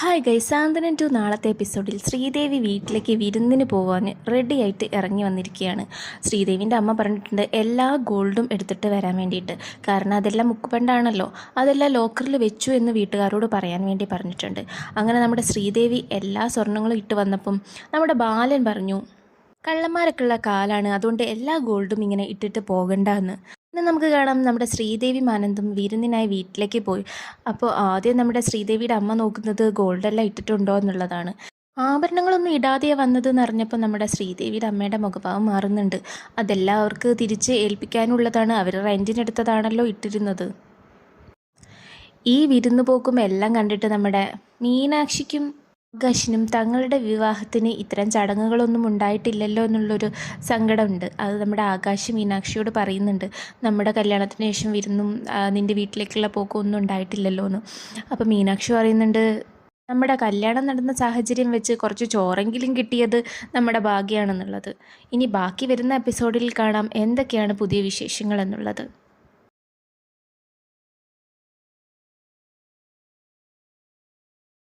Hi ഗൈസാന്തനൻ to നാളത്തെ എപ്പിസോഡിൽ ശ്രീദേവി വീട്ടിലേക്ക് വിരുന്നിന് പോകാൻ റെഡിയായിട്ട് ഇറങ്ങി വന്നിരിക്കുകയാണ്. ശ്രീദേവിന്റെ അമ്മ പറഞ്ഞിട്ടുണ്ട് എല്ലാ ഗോൾഡും എടുത്തിട്ട് വരാൻ വേണ്ടിയിട്ട്. കാരണം അതെല്ലാം മുക്കുപണ്ടാണല്ലോ. അതെല്ലാം ലോക്കറിൽ വെച്ചു എന്ന് വീട്ടുകാരോട് പറയാൻ വേണ്ടി പറഞ്ഞിട്ടുണ്ട്. അങ്ങനെ നമ്മുടെ ശ്രീദേവി എല്ലാ സ്വർണങ്ങളും ഇട്ട് വന്നപ്പം നമ്മുടെ ബാലൻ പറഞ്ഞു കള്ളന്മാരൊക്കെയുള്ള കാലാണ് അതുകൊണ്ട് എല്ലാ ഗോൾഡും ഇങ്ങനെ ഇട്ടിട്ട് പോകണ്ട എന്ന് ഇന്ന് നമുക്ക് കാണാം നമ്മുടെ ശ്രീദേവി മാനന്തം വിരുന്നിനായി വീട്ടിലേക്ക് പോയി. അപ്പോൾ ആദ്യം നമ്മുടെ ശ്രീദേവിയുടെ അമ്മ നോക്കുന്നത് ഗോൾഡെല്ലാം ഇട്ടിട്ടുണ്ടോ എന്നുള്ളതാണ്. ആഭരണങ്ങളൊന്നും ഇടാതെ വന്നത് എന്ന് അറിഞ്ഞപ്പോൾ നമ്മുടെ ശ്രീദേവിയുടെ അമ്മയുടെ മുഖഭാവം മാറുന്നുണ്ട്. അതെല്ലാം അവർക്ക് തിരിച്ച് ഏൽപ്പിക്കാനുള്ളതാണ്. അവർ റെന്റിനെടുത്തതാണല്ലോ ഇട്ടിരുന്നത്. ഈ വിരുന്ന് പോക്കും എല്ലാം കണ്ടിട്ട് നമ്മുടെ മീനാക്ഷിക്കും ആകാശിനും തങ്ങളുടെ വിവാഹത്തിന് ഇത്തരം ചടങ്ങുകളൊന്നും ഉണ്ടായിട്ടില്ലല്ലോ എന്നുള്ളൊരു സങ്കടമുണ്ട്. അത് നമ്മുടെ ആകാശ് മീനാക്ഷിയോട് പറയുന്നുണ്ട്. നമ്മുടെ കല്യാണത്തിന് ശേഷം വിരുന്നും നിന്റെ വീട്ടിലേക്കുള്ള പോക്കും ഒന്നും ഉണ്ടായിട്ടില്ലല്ലോ എന്ന്. അപ്പോൾ മീനാക്ഷി പറയുന്നുണ്ട് നമ്മുടെ കല്യാണം നടന്ന സാഹചര്യം വെച്ച് കുറച്ച് ചോറെങ്കിലും കിട്ടിയത് നമ്മുടെ ഭാഗ്യമാണെന്നുള്ളത് ഇനി ബാക്കി വരുന്ന എപ്പിസോഡിൽ കാണാം. എന്തൊക്കെയാണ് പുതിയ വിശേഷങ്ങൾ എന്നുള്ളത്?